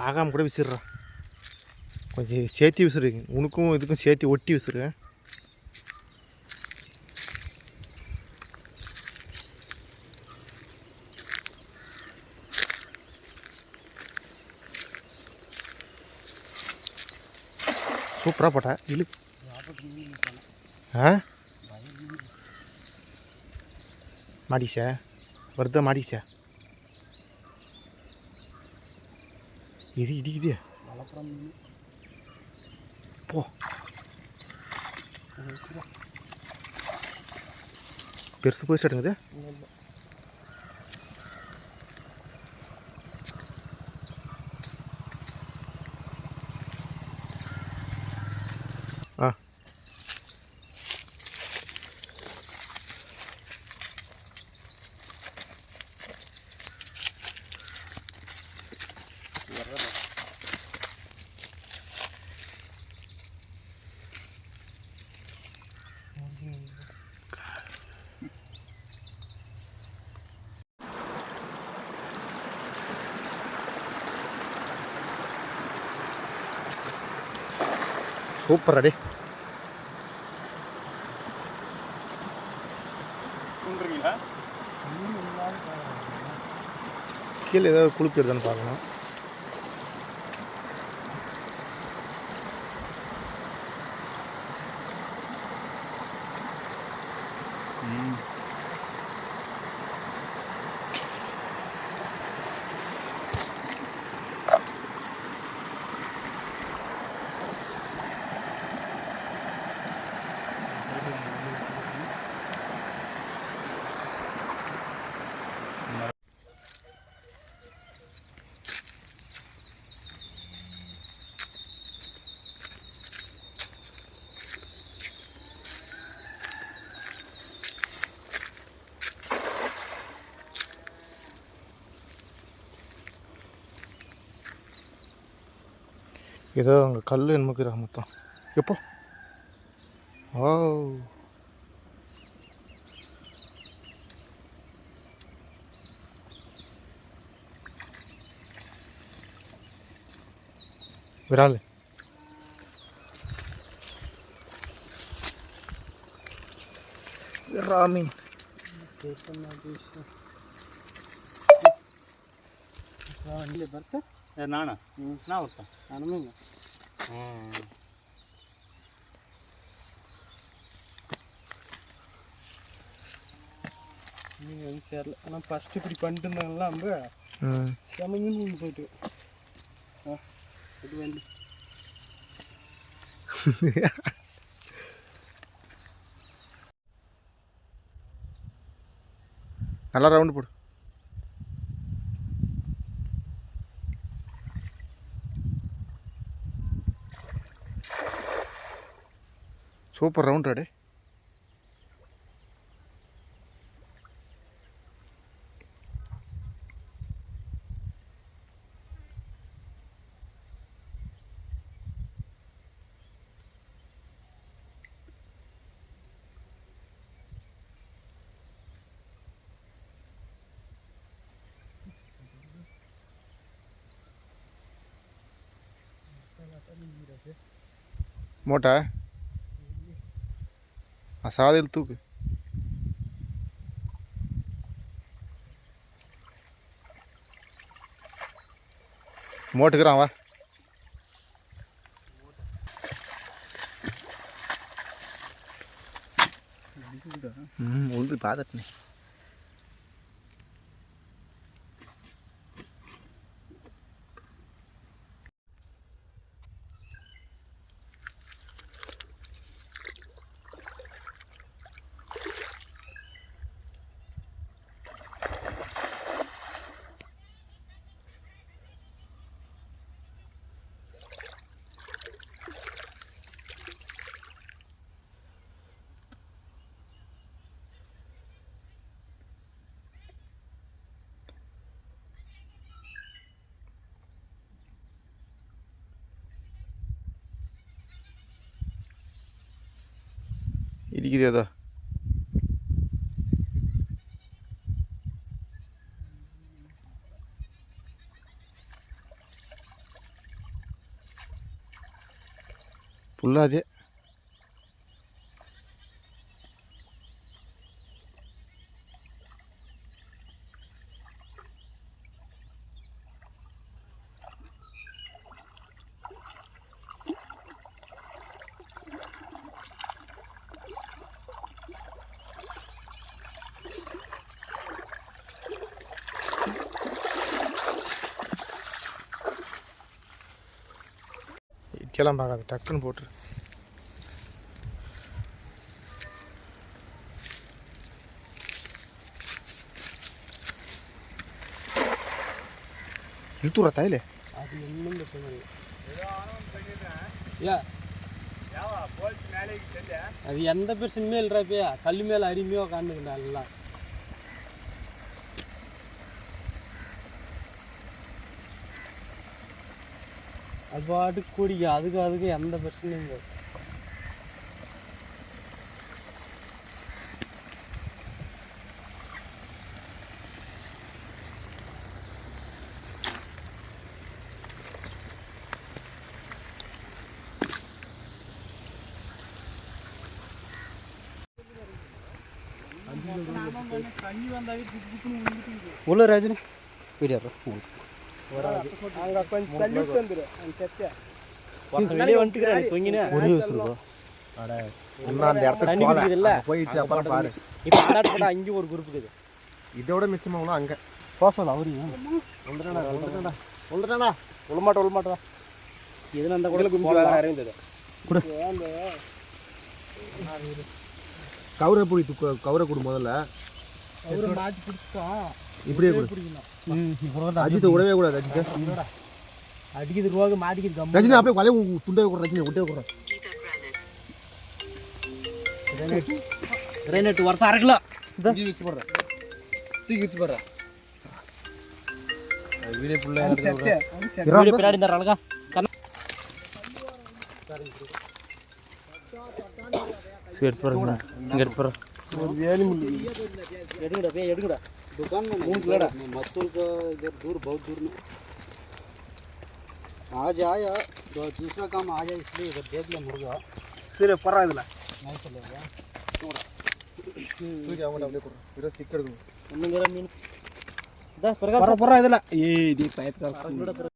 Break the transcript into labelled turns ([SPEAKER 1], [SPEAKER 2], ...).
[SPEAKER 1] பார்க்காம கூட விசிறுறா கொஞ்சம் சேர்த்தி விசிறு. உனக்கும் இதுக்கும் சேர்த்து ஒட்டி விசிறு. சூப்பராக போட்டா. இழு. ஆ? மாடிச்சா வருதா மாடிச்சா இது இடிக்குது போ. பெருசு போயிடுச்சு ஸ்டார்ட்டுங்குது ஆ சூப்பர் அடே கீழே ஏதாவது இருதான்னு பார்க்கணும். ஏதோ அங்கே கல் என்னமோ இருக்கிறாங்க மொத்தம் எப்போ ஆ விரால் ராமின்
[SPEAKER 2] வண்டியில் பார்த்தேன் ನಾಣ ನಾ ಬರ್ತಾ ನಾನು
[SPEAKER 3] நீங்கள் வந்து சேரல ஆனால் ஃபஸ்ட்டு இப்படி பண்ணிட்டு இருந்தாங்கல்ல நம்ம
[SPEAKER 1] ம்
[SPEAKER 3] செமங்கன்னு ஒன்று போயிட்டு ஆ இது வந்து
[SPEAKER 1] நல்லா ரவுண்டு போடு சூப்பர் ரவுண்ட் அடே மூட்டை அசாதில் தூக்கு மோட்டுக்கிறான் வா ம் உழுது ilgili ya da Pulla hadi. இட்டியெல்லாம் பார்க்காத டக்குன்னு போட்டுரு. இழுத்துறா தாயிலே.
[SPEAKER 3] அது இன்னும் பிரச்சனை ஏ அது எந்த பிரச்சனையுமே இல்லைப்பா கல் மேலே அருமையாக உட்காந்துக்கிட்டா எல்லாம் அது பாட்டுக்கு கூடிக்க அதுக்கு அதுக்கு எந்த பிரச்சனையும் இல்லை. உள்ள ராஜனி. வீடியோ அங்கே கொஞ்சம் தள்ளி விட்டு வந்துடும் வெளியே
[SPEAKER 1] ஒரு
[SPEAKER 3] குரூப் இருக்குது
[SPEAKER 1] இதோட மிச்சமாகலாம் அங்கே
[SPEAKER 3] போசல அவரையும் ஒன்றா ஒன்றா ஒன்றா உள்ள எதுனா அந்த கூட போடலாம் இறங்குது
[SPEAKER 1] கொடு. கவுரை பிடி கவுரை கொடு முதல்ல
[SPEAKER 3] அவரை மாற்றி பிடிச்சிட்டோம்
[SPEAKER 1] இப்படியே கொடு. அஜித்தை விடவே கூடாது அஜித்தை.
[SPEAKER 3] அடிக்குது ரோக மாட்டிக்குது கம்
[SPEAKER 1] ரஜினி அப்படியே வலைய துண்டை கூட ரஜினி விட்டே கூட
[SPEAKER 3] கிரைனட் ஒருத்தர் அரைக்கலாம் தூக்கி விசி போடுறேன். தூக்கி விசி போடுறேன்.
[SPEAKER 1] வீடியோ ஃபுல்லாக
[SPEAKER 3] வீடியோ பின்னாடி இந்த அழகா
[SPEAKER 1] எடுத்து பாருங்க. இங்கே எடுத்து பாரு
[SPEAKER 3] எடுங்கடா போய் எடுங்கடா दुकान में मूंग लड़ा मत्तुल का इधर दूर बहुत दूर में आज आया तो दूसरा काम आ जाए इसलिए इधर देख लिया मुर्गा
[SPEAKER 2] சரி பரவாயில்ல
[SPEAKER 3] नहीं चलेगा
[SPEAKER 1] தூக்கி அவங்க அப்படியே கொடு இருபது சிக் எடுக்கணும்
[SPEAKER 3] ஒன்றுங்கிற மீன் இதா பிரகாஷ்
[SPEAKER 2] பரவாயில்ல ஏய் நீ பயத்துக்கார
[SPEAKER 3] கூட